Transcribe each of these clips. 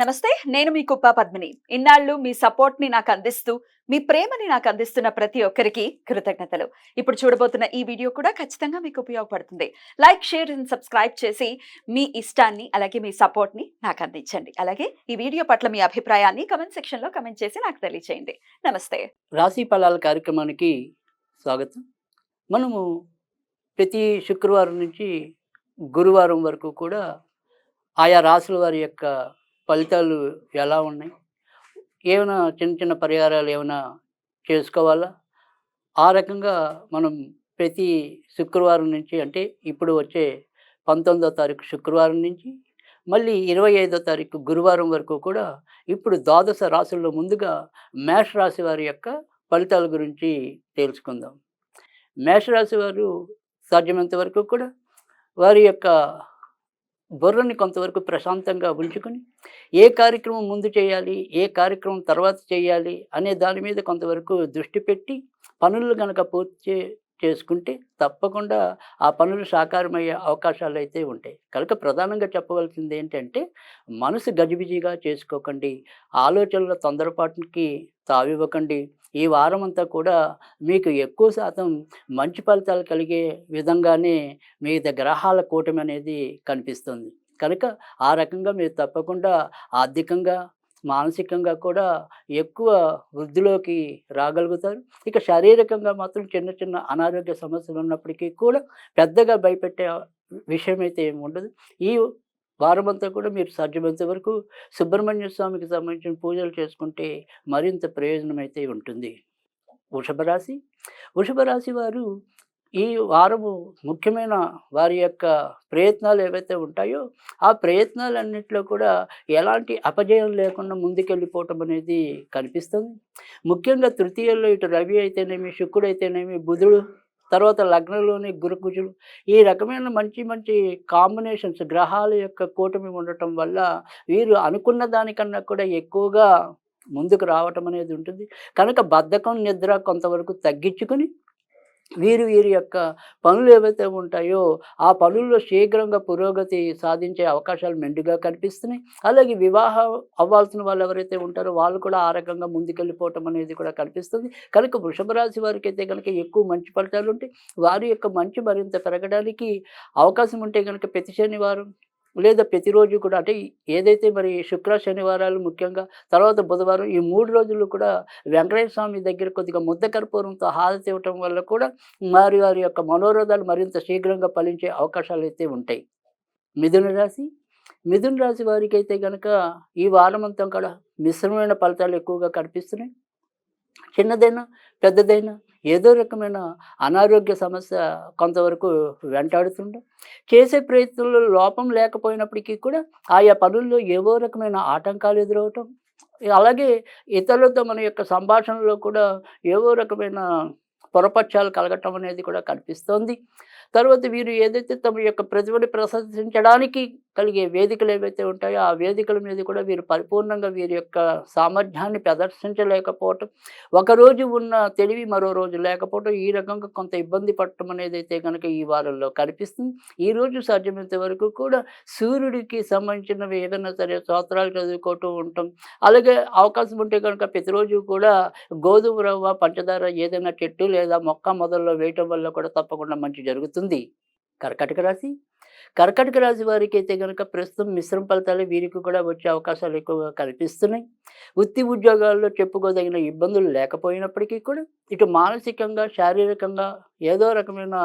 నమస్తే నేను మీ కుప్ప పద్మిని. ఇన్నాళ్ళు మీ సపోర్ట్ని నాకు అందిస్తూ మీ ప్రేమని నాకు అందిస్తున్న ప్రతి ఒక్కరికి కృతజ్ఞతలు. ఇప్పుడు చూడబోతున్న ఈ వీడియో కూడా ఖచ్చితంగా మీకు ఉపయోగపడుతుంది. లైక్ షేర్ అండ్ సబ్స్క్రైబ్ చేసి మీ ఇష్టాన్ని అలాగే మీ సపోర్ట్ని నాకు అందించండి. అలాగే ఈ వీడియో పట్ల మీ అభిప్రాయాన్ని కమెంట్ సెక్షన్లో కమెంట్ చేసి నాకు తెలియజేయండి నమస్తే. రాశి ఫలాల కార్యక్రమానికి స్వాగతం. మనము ప్రతి శుక్రవారం నుంచి గురువారం వరకు కూడా ఆయా రాశుల వారి యొక్క ఫలితాలు ఎలా ఉన్నాయి? ఏమైనా చిన్న చిన్న పరిహారాలు ఏమైనా చేసుకోవాలా? ఆ రకంగా మనం ప్రతి శుక్రవారం నుంచి అంటే ఇప్పుడు వచ్చే పంతొమ్మిదో తారీఖు శుక్రవారం నుంచి మళ్ళీ ఇరవై ఐదో తారీఖు గురువారం వరకు కూడా ఇప్పుడు ద్వాదశ రాశుల్లో ముందుగా మేషరాశి వారి యొక్క ఫలితాల గురించి తెలుసుకుందాం. మేషరాశి వారు సాధ్యమైనంత వరకు కూడా వారి యొక్క బుర్రని కొంతవరకు ప్రశాంతంగా ఉంచుకొని ఏ కార్యక్రమం ముందు చేయాలి ఏ కార్యక్రమం తర్వాత చేయాలి అనే దాని మీద కొంతవరకు దృష్టి పెట్టి పనులు కనుక పూర్తి చేసుకుంటే తప్పకుండా ఆ పనులు సాకారమయ్యే అవకాశాలు అయితే ఉంటాయి. కనుక ప్రధానంగా చెప్పవలసింది ఏంటంటే మనసు గజిబిజిగా చేసుకోకండి. ఆలోచనల తొందరపాటుకి తావివ్వకండి. ఈ వారం అంతా కూడా మీకు ఎక్కువ శాతం మంచి ఫలితాలు కలిగే విధంగానే మీ గ్రహాల కూటమి అనేది కనిపిస్తుంది. కనుక ఆ రకంగా మీరు తప్పకుండా ఆర్థికంగా మానసికంగా కూడా ఎక్కువ వృద్ధిలోకి రాగలుగుతారు. ఇక శారీరకంగా మాత్రం చిన్న చిన్న అనారోగ్య సమస్యలు ఉన్నప్పటికీ కూడా పెద్దగా భయపెట్టే విషయం అయితే ఏమి ఉండదు. ఈ వారమంతా కూడా మీరు సాధ్యమైనంత వరకు సుబ్రహ్మణ్య స్వామికి సంబంధించిన పూజలు చేసుకుంటే మరింత ప్రయోజనం అయితే ఉంటుంది. వృషభరాశి వృషభరాశి వారు ఈ వారము ముఖ్యమైన వారి యొక్క ప్రయత్నాలు ఏవైతే ఉంటాయో ఆ ప్రయత్నాలన్నింటిలో కూడా ఎలాంటి అపజయం లేకుండా ముందుకెళ్ళిపోవటం అనేది కనిపిస్తుంది. ముఖ్యంగా తృతీయంలో ఇటు రవి అయితేనేమి శుక్రుడు అయితేనేమి బుధుడు తర్వాత లగ్నంలోని గురుకుజుడు ఈ రకమైన మంచి మంచి కాంబినేషన్స్ గ్రహాల యొక్క కూటమి ఉండటం వల్ల వీరు అనుకున్న దానికన్నా కూడా ఎక్కువగా ముందుకు రావటం అనేది ఉంటుంది. కనుక బద్ధకం నిద్ర కొంతవరకు తగ్గించుకొని వీరు వీరి యొక్క పనులు ఏవైతే ఉంటాయో ఆ పనుల్లో శీఘ్రంగా పురోగతి సాధించే అవకాశాలు మెండుగా కనిపిస్తున్నాయి. అలాగే వివాహం అవ్వాల్సిన వాళ్ళు ఎవరైతే ఉంటారో వాళ్ళు కూడా ఆ రకంగా ముందుకెళ్ళిపోవటం అనేది కూడా కనిపిస్తుంది. కనుక వృషభ రాశి వారికి అయితే కనుక ఎక్కువ మంచి ఫలితాలు ఉంటాయి. వారి యొక్క మంచి మరింత పెరగడానికి అవకాశం ఉంటే కనుక ప్రతి శనివారం లేదా ప్రతిరోజు కూడా అంటే ఏదైతే మరి శుక్ర శనివారాలు ముఖ్యంగా తర్వాత బుధవారం ఈ మూడు రోజులు కూడా వెంకటేశ్వర స్వామి దగ్గర కొద్దిగా ముద్ద కర్పూరంతో హారతి ఇవ్వటం వల్ల కూడా వారి వారి యొక్క మనోరోధాలు మరింత శీఘ్రంగా ఫలించే అవకాశాలు అయితే ఉంటాయి. మిథున రాశి మిథున రాశి వారికి అయితే కనుక ఈ వారం అంతా కూడా మిశ్రమమైన ఫలితాలు ఎక్కువగా కనిపిస్తున్నాయి. చిన్నదైనా పెద్దదైనా ఏదో రకమైన అనారోగ్య సమస్య కొంతవరకు వెంటాడుతుండే. చేసే ప్రయత్నంలో లోపం లేకపోయినప్పటికీ కూడా ఆయా పనుల్లో ఏవో రకమైన ఆటంకాలు ఎదురవటం. అలాగే ఇతరులతో మన యొక్క సంభాషణలో కూడా ఏవో రకమైన పొరపక్షాలు కలగటం అనేది కూడా కనిపిస్తోంది. తర్వాత వీరు ఏదైతే తమ యొక్క ప్రతిభని ప్రదర్శించడానికి కలిగే వేదికలు ఏవైతే ఉంటాయో ఆ వేదికల మీద కూడా వీరు పరిపూర్ణంగా వీరి యొక్క సామర్థ్యాన్ని ప్రదర్శించలేకపోవటం ఒకరోజు ఉన్న తెలివి మరో రోజు లేకపోవటం ఈ రకంగా కొంత ఇబ్బంది పడటం అనేది అయితే కనుక ఈ వారంలో కనిపిస్తుంది. ఈ రోజు సాధ్యమైనంత వరకు కూడా సూర్యుడికి సంబంధించినవి ఏదైనా సరే స్తోత్రాలు చదువుకోవటం ఉంటాం అలాగే అవకాశం ఉంటే కనుక ప్రతిరోజు కూడా గోధుమ రవ్వ పంచదార ఏదైనా చెట్టు లేదా మొక్క మొదల్లో వేయటం వల్ల కూడా తప్పకుండా మంచి జరుగుతుంది. కర్కటక రాశి. కర్కటక రాశి వారికి అయితే కనుక ప్రస్తుతం మిశ్రమ ఫలితాలు వీరికి కూడా వచ్చే అవకాశాలు ఎక్కువగా కనిపిస్తున్నాయి. వృత్తి ఉద్యోగాల్లో చెప్పుకోదగిన ఇబ్బందులు లేకపోయినప్పటికీ కూడా ఇటు మానసికంగా శారీరకంగా ఏదో రకమైన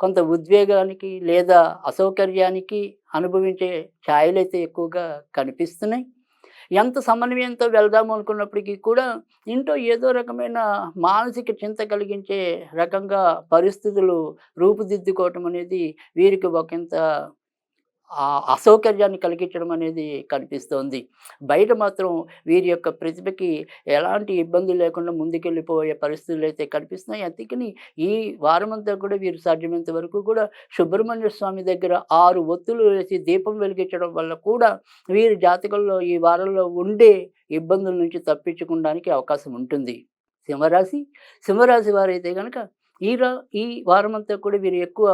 కొంత ఉద్వేగానికి లేదా అసౌకర్యానికి అనుభవించే ఛాయలు అయితే ఎక్కువగా కనిపిస్తున్నాయి. ఎంత సమన్వయంతో వెళ్దాము అనుకున్నప్పటికీ కూడా ఇంట్లో ఏదో రకమైన మానసిక చింత కలిగించే రకంగా పరిస్థితులు రూపుదిద్దుకోవటం అనేది వీరికి ఒకంత ఆ అసౌకర్యాన్ని కలిగించడం అనేది కనిపిస్తోంది. బయట మాత్రం వీరి యొక్క ప్రతిభకి ఎలాంటి ఇబ్బంది లేకుండా ముందుకెళ్ళిపోయే పరిస్థితులు అయితే కనిపిస్తున్నాయి. అందుకని ఈ వారమంతా కూడా వీరు సాధ్యమైనంత వరకు కూడా సుబ్రహ్మణ్య స్వామి దగ్గర ఆరు ఒత్తులు వేసి దీపం వెలిగించడం వల్ల కూడా వీరి జాతకంలో ఈ వారంలో ఉండే ఇబ్బందుల నుంచి తప్పించుకోవడానికి అవకాశం ఉంటుంది. సింహరాశి? సింహరాశి వారైతే కనుక ఈ ఈ వారమంతా కూడా వీరు ఎక్కువ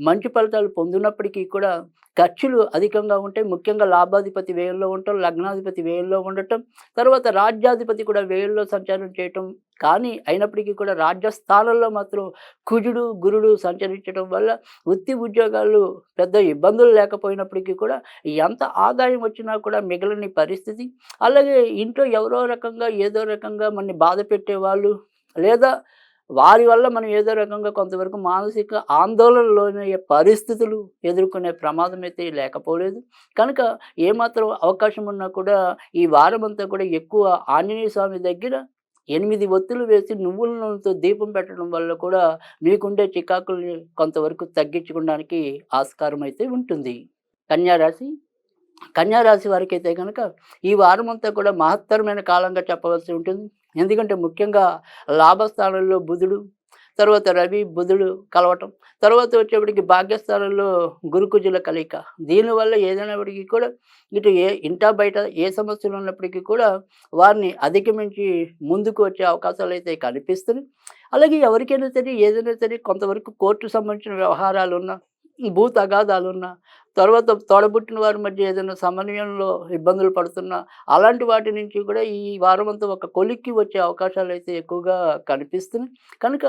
మంచి ఫలితాలు పొందినప్పటికీ కూడా ఖర్చులు అధికంగా ఉంటాయి. ముఖ్యంగా లాభాధిపతి వ్యయంలో ఉండటం లగ్నాధిపతి వ్యయంలో ఉండటం తర్వాత రాజ్యాధిపతి కూడా వ్యయంలో సంచారం చేయటం. కానీ అయినప్పటికీ కూడా రాజ్యస్థానంలో మాత్రం కుజుడు గురుడు సంచరించడం వల్ల వృత్తి ఉద్యోగాలు పెద్ద ఇబ్బందులు లేకపోయినప్పటికీ కూడా ఎంత ఆదాయం వచ్చినా కూడా మిగలని పరిస్థితి. అలాగే ఇంట్లో ఎవరో రకంగా ఏదో రకంగా మనని బాధ పెట్టేవాళ్ళు లేదా వారి వల్ల మనం ఏదో రకంగా కొంతవరకు మానసిక ఆందోళనలోనే పరిస్థితులు ఎదుర్కొనే ప్రమాదం అయితే లేకపోలేదు. కనుక ఏమాత్రం అవకాశం ఉన్నా కూడా ఈ వారమంతా కూడా ఎక్కువ ఆంజనేయ స్వామి దగ్గర ఎనిమిది ఒత్తులు వేసి నువ్వుల నూనెతో దీపం పెట్టడం వల్ల కూడా మీకుండే చికాకుల్ని కొంతవరకు తగ్గించుకోవడానికి ఆస్కారం అయితే ఉంటుంది. కన్యారాశి కన్యారాశి వారికి అయితే కనుక ఈ వారం అంతా కూడా మహత్తరమైన కాలంగా చెప్పవలసి ఉంటుంది. ఎందుకంటే ముఖ్యంగా లాభస్థానంలో బుధుడు తర్వాత రవి బుధుడు కలవటం తర్వాత వచ్చేప్పటికి భాగ్యస్థానంలో గురుకుజుల కలయిక. దీనివల్ల ఏదైనప్పటికీ కూడా ఇటు ఏ ఇంటా బయట ఏ సమస్యలు ఉన్నప్పటికీ కూడా వారిని అధిగమించి ముందుకు వచ్చే అవకాశాలు అయితే కనిపిస్తున్నాయి. అలాగే ఎవరికైనా సరే ఏదైనా సరే కొంతవరకు కోర్టు సంబంధించిన వ్యవహారాలు ఉన్నా భూ తగాదాలు ఉన్నా తర్వాత తోడబుట్టిన వారి మధ్య ఏదైనా సమన్వయంలో ఇబ్బందులు పడుతున్నా అలాంటి వాటి నుంచి కూడా ఈ వారం అంతా ఒక కొలిక్కి వచ్చే అవకాశాలు అయితే ఎక్కువగా కనిపిస్తున్నాయి. కనుక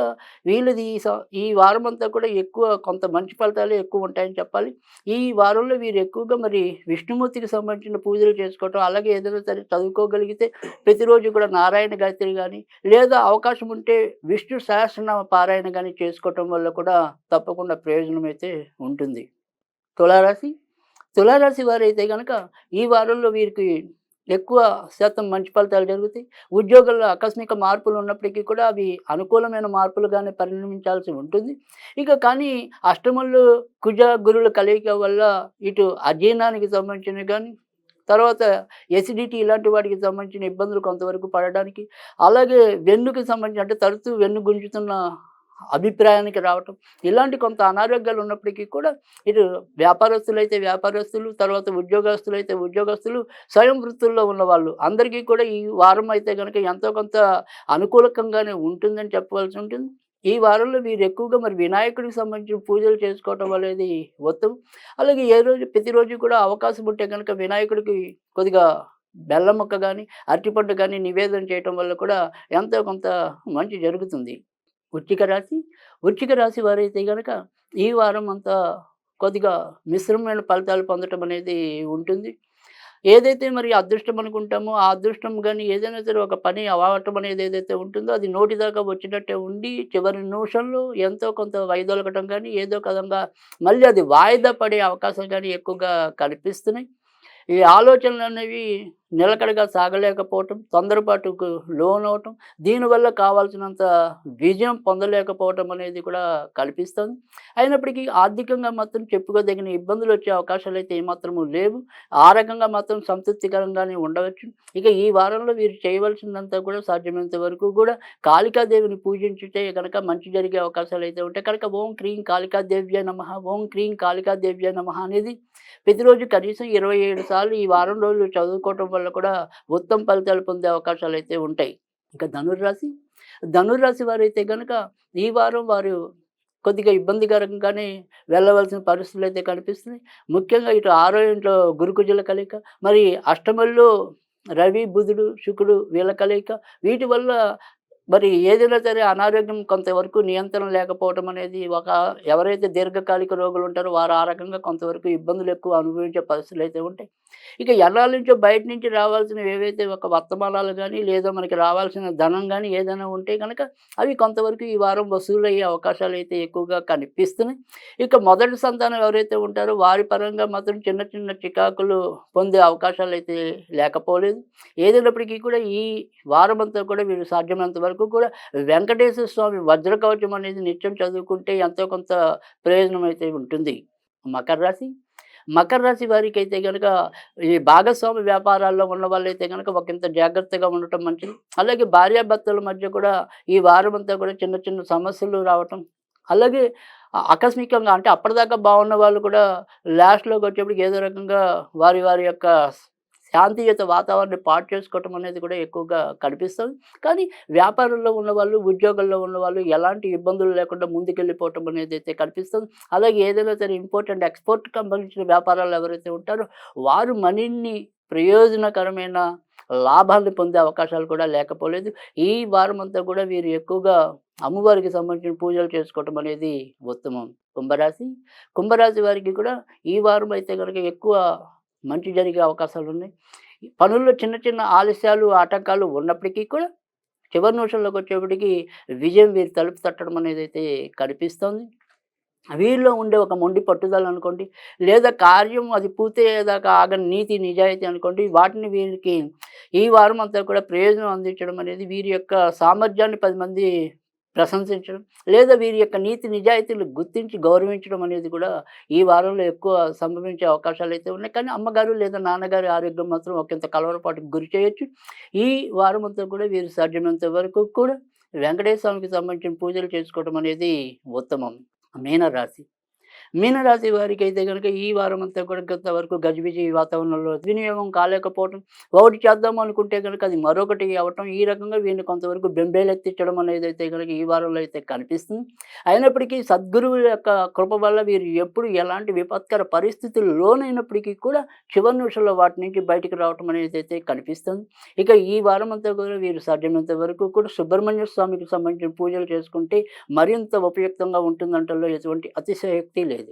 వీళ్ళది ఈ స- ఈ వారం అంతా కూడా ఎక్కువ కొంత మంచి ఫలితాలు ఎక్కువ ఉంటాయని చెప్పాలి. ఈ వారంలో వీరు ఎక్కువగా మరి విష్ణుమూర్తికి సంబంధించిన పూజలు చేసుకోవటం అలాగే ఏదైనా సరే చదువుకోగలిగితే ప్రతిరోజు కూడా నారాయణ గాయత్రి కానీ లేదా అవకాశం ఉంటే విష్ణు సహస్రనామ పారాయణ కానీ చేసుకోవటం వల్ల కూడా తప్పకుండా ప్రయోజనం అయితే ఉంటుంది. తులారాశి. తులారాశి వారైతే కనుక ఈ వారంలో వీరికి ఎక్కువ శాతం మంచి ఫలితాలు జరుగుతాయి. ఉద్యోగాల్లో ఆకస్మిక మార్పులు ఉన్నప్పటికీ కూడా అవి అనుకూలమైన మార్పులుగానే పరిణమించాల్సి ఉంటుంది. ఇక కానీ అష్టములు కుజ గురుల కలయిక వల్ల ఇటు అధ్యయనానికి సంబంధించినవి కానీ తర్వాత ఎసిడిటీ ఇలాంటి వాటికి సంబంధించిన ఇబ్బందులు కొంతవరకు పడడానికి అలాగే వెన్నుకి సంబంధించి అంటే తరచూ వెన్ను గుంజుతున్న అభిప్రాయానికి రావటం. ఇలాంటి కొంత అనారోగ్యాలు ఉన్నప్పటికీ కూడా ఇటు వ్యాపారస్తులు అయితే వ్యాపారస్తులు తర్వాత ఉద్యోగస్తులు అయితే ఉద్యోగస్తులు స్వయం వృత్తుల్లో ఉన్న వాళ్ళు అందరికీ కూడా ఈ వారం అయితే కనుక ఎంతో కొంత అనుకూలకంగానే ఉంటుందని చెప్పవలసి ఉంటుంది. ఈ వారంలో వీరు ఎక్కువగా మరి వినాయకుడికి సంబంధించిన పూజలు చేసుకోవటం అనేది ఉత్తమం అలాగే ఏ రోజు ప్రతిరోజు కూడా అవకాశం ఉంటే కనుక వినాయకుడికి కొద్దిగా బెల్లం మొక్క కానీ అరటిపండు కానీ నివేదన చేయటం వల్ల కూడా ఎంతో కొంత మంచి జరుగుతుంది. వృచ్చిక రాశి. వృచ్చిక రాశి వారైతే కనుక ఈ వారం అంతా కొద్దిగా మిశ్రమమైన ఫలితాలు పొందటం అనేది ఉంటుంది. ఏదైతే మరి అదృష్టం అనుకుంటామో ఆ అదృష్టం కానీ ఏదైనా సరే ఒక పని అవ్వటం అనేది ఏదైతే ఉంటుందో అది నోటి దాకా వచ్చినట్టే ఉండి చివరి నిమిషంలో ఎంతో కొంత వైదొలగటం కానీ ఏదో కదంగా మళ్ళీ అది వాయిదా పడే అవకాశం కానీ ఎక్కువగా కనిపిస్తున్నాయి. ఈ ఆలోచనలు అనేవి నిలకడగా సాగలేకపోవటం తొందరపాటుకు లోన్ అవటం దీనివల్ల కావాల్సినంత విజయం పొందలేకపోవటం అనేది కూడా కల్పిస్తుంది. అయినప్పటికీ ఆర్థికంగా మాత్రం చెప్పుకోదగిన ఇబ్బందులు వచ్చే అవకాశాలు అయితే ఏమాత్రము లేవు. ఆ రకంగా మాత్రం సంతృప్తికరంగానే ఉండవచ్చు. ఇక ఈ వారంలో వీరు చేయవలసిందంతా కూడా సాధ్యమైనంత వరకు కూడా కాళికాదేవిని పూజించుటే కనుక మంచి జరిగే అవకాశాలు అయితే ఉంటాయి కనుక ఓం క్రీం కాళికాదేవ్య నమ ఓం క్రీం కాళికాదేవ్య నమ అనేది ప్రతిరోజు కనీసం ఇరవై ఏడు సార్లు ఈ వారం రోజులు చదువుకోవటం వల్ల కూడా ఉత్తమ ఫలితాలు పొందే అవకాశాలు అయితే ఉంటాయి. ఇంకా ధనుర్రాశి ధనుర్రాశి వారు అయితే కనుక ఈ వారం వారు కొద్దిగా ఇబ్బందికరంగానే వెళ్ళవలసిన పరిస్థితులు అయితే కనిపిస్తున్నాయి. ముఖ్యంగా ఇటు ఆరో ఇంట్లో గురుకుజుల కలయిక మరి అష్టమల్లో రవి బుధుడు శుక్రుడు వీళ్ళ కలయిక. వీటి వల్ల మరి ఏదైనా సరే అనారోగ్యం కొంతవరకు నియంత్రణ లేకపోవడం అనేది ఒక ఎవరైతే దీర్ఘకాలిక రోగులు ఉంటారో వారు ఆ రకంగా కొంతవరకు ఇబ్బందులు ఎక్కువ అనుభవించే పరిస్థితులు అయితే ఉంటాయి. ఇక ఎన్నాళ్ళ నుంచో బయట నుంచి రావాల్సినవి ఏవైతే ఒక వర్తమానాలు కానీ లేదా మనకి రావాల్సిన ధనం కానీ ఏదైనా ఉంటే కనుక అవి కొంతవరకు ఈ వారం వసూలు అయ్యే అవకాశాలు అయితే ఎక్కువగా కనిపిస్తున్నాయి. ఇక మొదటి సంతానం ఎవరైతే ఉంటారో వారి పరంగా మాత్రం చిన్న చిన్న చికాకులు పొందే అవకాశాలు అయితే లేకపోలేదు. ఏదైనప్పటికీ కూడా ఈ వారం అంతా కూడా వీరు సాధ్యమైనంత వరకు కూడా వెంకటేశ్వర స్వామి వజ్రకవచం అనేది నిత్యం చదువుకుంటే ఎంతో కొంత ప్రయోజనం అయితే ఉంటుంది. మకర రాశి? మకర రాశి వారికి అయితే కనుక ఈ భాగస్వామి వ్యాపారాల్లో ఉన్న వాళ్ళైతే కనుక ఒకంత జాగ్రత్తగా ఉండటం మంచిది. అలాగే భార్యాభర్తల మధ్య కూడా ఈ వారం అంతా కూడా చిన్న చిన్న సమస్యలు రావటం. అలాగే ఆకస్మికంగా అంటే అప్పటిదాకా బాగున్న వాళ్ళు కూడా లాస్ట్లోకి వచ్చేప్పటికి ఏదో రకంగా వారి వారి యొక్క శాంతియుత వాతావరణాన్ని పాటు చేసుకోవటం అనేది కూడా ఎక్కువగా కనిపిస్తుంది. కానీ వ్యాపారంలో ఉన్నవాళ్ళు ఉద్యోగంలో ఉన్నవాళ్ళు ఎలాంటి ఇబ్బందులు లేకుండా ముందుకెళ్ళిపోవటం అనేది అయితే కనిపిస్తుంది. అలాగే ఏదైనా సరే ఇంపార్టెంట్ ఎక్స్పోర్ట్ సంబంధించిన వ్యాపారాలు ఎవరైతే ఉంటారో వారు మనీని ప్రయోజనకరమైన లాభాన్ని పొందే అవకాశాలు కూడా లేకపోలేదు. ఈ వారం అంతా కూడా వీరు ఎక్కువగా అమ్మవారికి సంబంధించిన పూజలు చేసుకోవటం అనేది ఉత్తమం. కుంభరాశి కుంభరాశి వారికి కూడా ఈ వారం అయితే కనుక ఎక్కువ మంచి జరిగే అవకాశాలు ఉన్నాయి పనుల్లో చిన్న చిన్న ఆలస్యాలు ఆటంకాలు ఉన్నప్పటికీ కూడా చివరి నిమిషంలోకి వచ్చేప్పటికి విజయం వీరు తలుపు తట్టడం అనేది అయితే కనిపిస్తుంది. వీరిలో ఉండే ఒక మొండి పట్టుదల అనుకోండి లేదా కార్యం అది పూర్తయ్యేదాకా ఆగని నీతి నిజాయితీ అనుకోండి వాటిని వీరికి ఈ వారం అంతా కూడా ప్రయోజనం అందించడం అనేది వీరి యొక్క సామర్థ్యాన్ని పది మంది ప్రశంసించడం లేదా వీరి యొక్క నీతి నిజాయితీలు గుర్తించి గౌరవించడం అనేది కూడా ఈ వారంలో ఎక్కువ సంభవించే అవకాశాలు అయితే ఉన్నాయి. కానీ అమ్మగారు లేదా నాన్నగారి ఆరోగ్యం మాత్రం ఒకంత కలవరపాటుకు గురి చేయొచ్చు. ఈ వారం అంతా కూడా వీరు సాధ్యమైనంత వరకు కూడా వెంకటేశ్వర స్వామికి సంబంధించిన పూజలు చేసుకోవడం అనేది ఉత్తమం. మీనరాశి. మీనరాశి వారికి అయితే కనుక ఈ వారం అంతా కూడా కొంతవరకు గజిబిజి వాతావరణంలో వినియోగం కాలేకపోవడం ఒకటి చేద్దాం అనుకుంటే కనుక అది మరొకటి అవటం ఈ రకంగా వీరిని కొంతవరకు బెంబేలెత్తించడం అనేది అయితే కనుక ఈ వారంలో అయితే కనిపిస్తుంది. అయినప్పటికీ సద్గురువు యొక్క కృప వల్ల వీరు ఎప్పుడు ఎలాంటి విపత్కర పరిస్థితులు లోనైనప్పటికీ కూడా చివరి నిమిషంలో వాటి నుంచి బయటకు రావటం అనేది అయితే కనిపిస్తుంది. ఇక ఈ వారం అంతా కూడా వీరు సాధ్యమైనంత వరకు కూడా సుబ్రహ్మణ్య స్వామికి సంబంధించిన పూజలు చేసుకుంటే మరింత ఉపయుక్తంగా ఉంటుందంటలో ఎటువంటి అతిశయోక్తి లేదు.